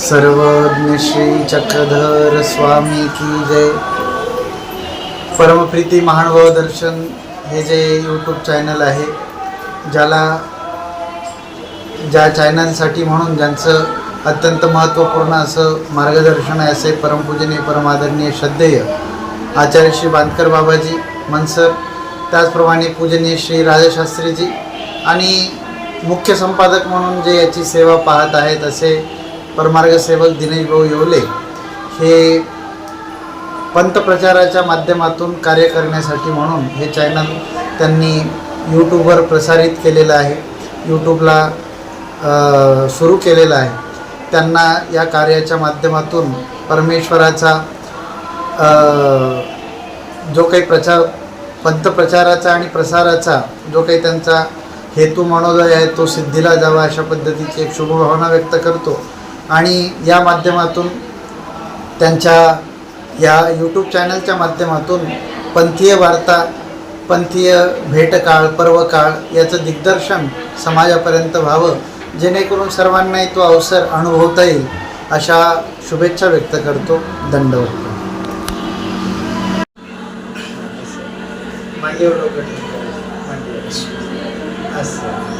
सर्वज्ञ श्री चक्रधर स्वामी की जय। परमप्रीती महानुभाव दर्शन हे जे यूट्यूब चॅनल आहे ज्याला ज्या चॅनलसाठी म्हणून ज्यांचं अत्यंत महत्त्वपूर्ण असं मार्गदर्शन आहे असे परमपूजनीय परमादरणीय श्रद्धेय आचार्य श्री बांदकर बाबाजी मनसर त्याचप्रमाणे पूजनीय श्री राजशास्त्रीजी आणि मुख्य संपादक म्हणून जे याची सेवा पाहत आहेत असे परमार्ग सेवक दिनेश भाऊ येवले हे पंतप्रचाराच्या माध्यमातून कार्य करण्यासाठी म्हणून हे चॅनल त्यांनी यूट्यूबवर प्रसारित केलेलं आहे. यूट्यूबला सुरू केलेलं आहे. त्यांना या कार्याच्या माध्यमातून परमेश्वराचा जो काही प्रचार पंतप्रचाराचा आणि प्रसाराचा जो काही त्यांचा हेतू मनोदय आहे तो सिद्धीला जावा अशा पद्धतीची एक शुभभावना व्यक्त करतो. आणि या माध्यमातून त्यांच्या या यूट्यूब चॅनलच्या माध्यमातून पंथीय वार्ता पंथीय भेटकाळ पर्वकाळ याचं दिग्दर्शन समाजापर्यंत व्हावं जेणेकरून सर्वांनाही तो अवसर अनुभवता येईल अशा शुभेच्छा व्यक्त करतो. दंडवत. मांडीवर असं.